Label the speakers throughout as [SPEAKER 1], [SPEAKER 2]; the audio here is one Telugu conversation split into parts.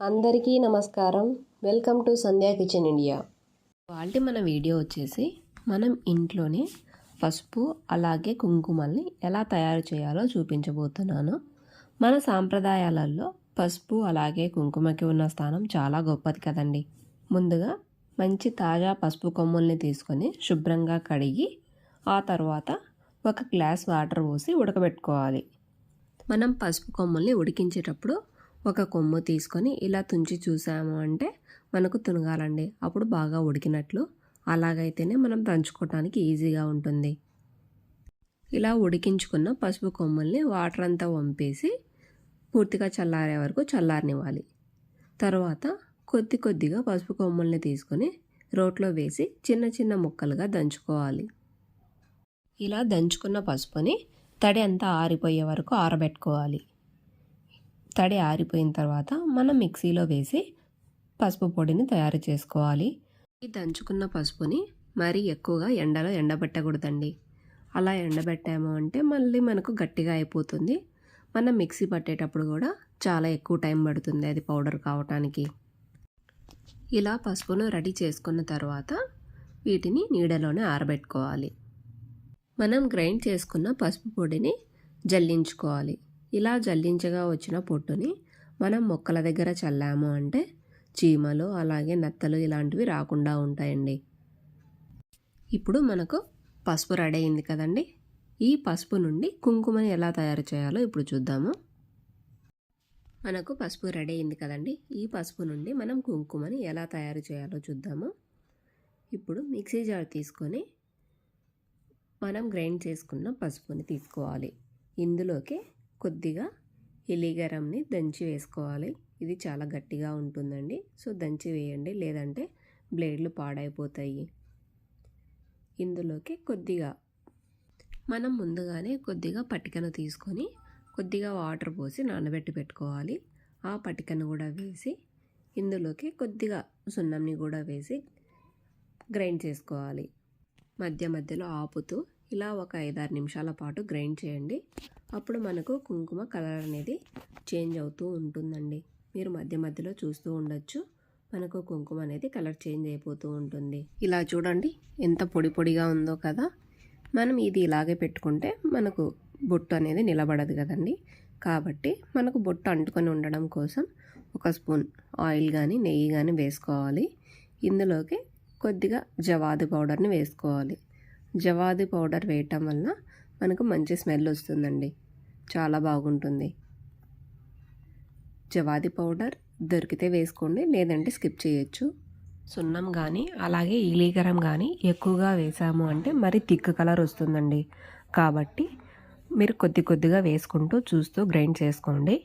[SPEAKER 1] అందరికీ నమస్కారం. Welcome to Sandhya kitchen India. వాళ్ళ మన వీడియో వచ్చేసి మనం ఇంట్లోనే పసుపు అలాగే కుంకుమల్ని ఎలా తయారు చేయాలో చూపించబోతున్నాను. మన సాంప్రదాయాలలో పసుపు అలాగే కుంకుమకి ఉన్న స్థానం చాలా గొప్పది కదండి. ముందుగా మంచి తాజా పసుపు కొమ్ముల్ని తీసుకొని శుభ్రంగా కడిగి ఆ తర్వాత ఒక గ్లాస్ వాటర్ పోసి ఉడకబెట్టుకోవాలి. మనం పసుపు కొమ్ముల్ని ఉడికించేటప్పుడు ఒక కొమ్ము తీసుకొని ఇలా తుంచి చూసాము అంటే మనకు తునగాలండి. అప్పుడు బాగా ఉడికినట్లు. అలాగైతేనే మనం దంచుకోవటానికి ఈజీగా ఉంటుంది. ఇలా ఉడికించుకున్న పసుపు కొమ్ముల్ని వాటర్ అంతా వంపేసి పూర్తిగా చల్లారే వరకు చల్లారనివ్వాలి. తర్వాత కొద్ది కొద్దిగా పసుపు కొమ్ముల్ని తీసుకొని రోట్లో వేసి చిన్న చిన్న ముక్కలుగా దంచుకోవాలి. ఇలా దంచుకున్న పసుపుని తడి అంతా ఆరిపోయే వరకు ఆరబెట్టుకోవాలి. తడి ఆరిపోయిన తర్వాత మనం మిక్సీలో వేసి పసుపు పొడిని తయారు చేసుకోవాలి. ఈ దంచుకున్న పసుపుని మరీ ఎక్కువగా ఎండలో ఎండబెట్టకూడదండి. అలా ఎండబెట్టాము అంటే మళ్ళీ మనకు గట్టిగా అయిపోతుంది. మనం మిక్సీ పట్టేటప్పుడు కూడా చాలా ఎక్కువ టైం పడుతుంది అది పౌడర్ కావటానికి. ఇలా పసుపును రెడీ చేసుకున్న తర్వాత వీటిని నీడలోనే ఆరబెట్టుకోవాలి. మనం గ్రైండ్ చేసుకున్న పసుపు పొడిని జల్లించుకోవాలి. ఇలా జల్లించగా వచ్చిన పొట్టుని మనం మొక్కల దగ్గర చల్లాము అంటే చీమలు అలాగే నత్తలు ఇలాంటివి రాకుండా ఉంటాయండి. ఇప్పుడు మనకు పసుపు రెడీ అయింది కదండి. ఈ పసుపు నుండి కుంకుమని ఎలా తయారు చేయాలో ఇప్పుడు చూద్దాము. మనకు పసుపు రెడీ అయింది కదండి. ఈ పసుపు నుండి మనం కుంకుమని ఎలా తయారు చేయాలో చూద్దాము. ఇప్పుడు మిక్సీ జార్ తీసుకొని మనం గ్రైండ్ చేసుకున్న పసుపుని తీసుకోవాలి. ఇందులోకి కొద్దిగా ఎలిగరంని దంచి వేసుకోవాలి. ఇది చాలా గట్టిగా ఉంటుందండి. సో దంచి వేయండి. లేదంటే బ్లేడ్లు పాడైపోతాయి. ఇందులోకి కొద్దిగా మనం ముందుగానే కొద్దిగా పటికను తీసుకొని కొద్దిగా వాటర్ పోసి నానబెట్టి పెట్టుకోవాలి. ఆ పటికను కూడా వేసి ఇందులోకి కొద్దిగా సున్నంని కూడా వేసి గ్రైండ్ చేసుకోవాలి. మధ్య మధ్యలో ఆపుతూ ఇలా ఒక ఐదారు నిమిషాల పాటు గ్రైండ్ చేయండి. అప్పుడు మనకు కుంకుమ కలర్ అనేది చేంజ్ అవుతూ ఉంటుందండి. మీరు మధ్య మధ్యలో చూస్తూ ఉండొచ్చు. మనకు కుంకుమ అనేది కలర్ చేంజ్ అయిపోతూ ఉంటుంది. ఇలా చూడండి. ఎంత పొడి పొడిగా ఉందో కదా. మనం ఇది ఇలాగే పెట్టుకుంటే మనకు బొట్టు అనేది నిలబడదు కదండి. కాబట్టి మనకు బొట్టు అంటుకొని ఉండడం కోసం ఒక స్పూన్ ఆయిల్ కానీ నెయ్యి కానీ వేసుకోవాలి. ఇందులోకి కొద్దిగా జవాది పౌడర్ని వేసుకోవాలి. జవాది పౌడర్ వేయటం వల్ల మనకు మంచి స్మెల్ వస్తుందండి. చాలా బాగుంటుంది. జవాది పౌడర్ దొరికితే వేసుకోండి లేదంటే స్కిప్ చేయొచ్చు. సున్నం కానీ అలాగే ఈలీగరం కానీ ఎక్కువగా వేసాము అంటే మరి థిక్ కలర్ వస్తుందండి. కాబట్టి మీరు కొద్ది కొద్దిగా వేసుకుంటూ చూస్తూ గ్రైండ్ చేసుకోండి.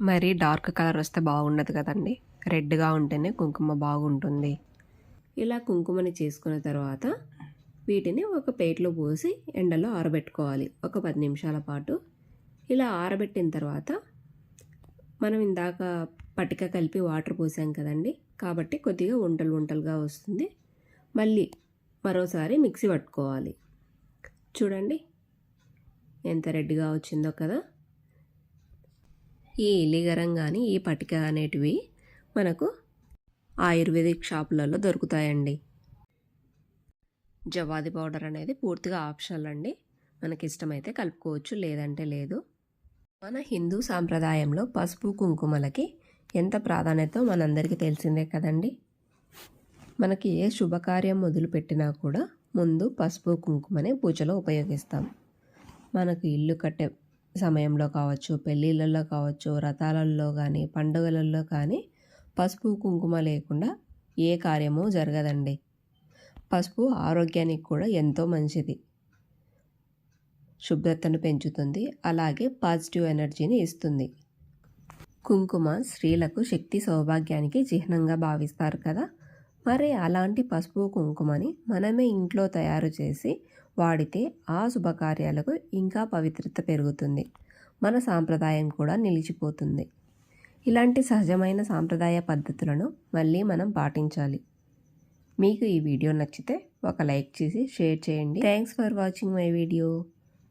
[SPEAKER 1] మరి డార్క్ కలర్ వస్తే బాగుండదు కదండి. రెడ్గా ఉంటేనే కుంకుమ బాగుంటుంది. ఇలా కుంకుమని చేసుకున్న తర్వాత వీటిని ఒక ప్లేట్లో పోసి ఎండలో ఆరబెట్టుకోవాలి. ఒక పది నిమిషాల పాటు. ఇలా ఆరబెట్టిన తర్వాత మనం ఇందాక పటిక కలిపి వాటర్ పోసాం కదండి. కాబట్టి కొద్దిగా వంటలు వంటలుగా వస్తుంది. మళ్ళీ మరోసారి మిక్సీ పట్టుకోవాలి. చూడండి. ఎంత రెడ్గా వచ్చిందో కదా. ఈ ఇలిగరం కానీ ఈ పటిక అనేటివి మనకు ఆయుర్వేదిక్ షాపులలో దొరుకుతాయండి. జవాది పౌడర్ అనేది పూర్తిగా ఆప్షనల్ అండి. మనకి ఇష్టమైతే కలుపుకోవచ్చు లేదంటే లేదు. మన హిందూ సాంప్రదాయంలో పసుపు కుంకుమలకి ఎంత ప్రాధాన్యత మనందరికీ తెలిసిందే కదండి? మనకి ఏ శుభకార్యం మొదలుపెట్టినా కూడా ముందు పసుపు కుంకుమనే పూజలో ఉపయోగిస్తాం. మనకు ఇల్లు కట్టే సమయంలో కావచ్చు పెళ్ళిళ్ళల్లో కావచ్చు రథాలలో కానీ పండుగలలో కానీ పసుపు కుంకుమ లేకుండా ఏ కార్యము జరగదండి. పసుపు ఆరోగ్యానికి కూడా ఎంతో మంచిది. శుభ్రతను పెంచుతుంది. అలాగే పాజిటివ్ ఎనర్జీని ఇస్తుంది. కుంకుమ స్త్రీలకు శక్తి సౌభాగ్యానికి చిహ్నంగా భావిస్తారు కదా. మరి అలాంటి పసుపు కుంకుమని మనమే ఇంట్లో తయారు చేసి వాడితే ఆ శుభకార్యాలకు ఇంకా పవిత్రత పెరుగుతుంది. మన సాంప్రదాయం కూడా నిలిచిపోతుంది. ఇలాంటి సహజమైన సాంప్రదాయ పద్ధతులను మళ్ళీ మనం పాటించాలి. మీకు ఈ వీడియో నచ్చితే ఒక లైక్ చేసి షేర్ చేయండి. Thanks for watching my video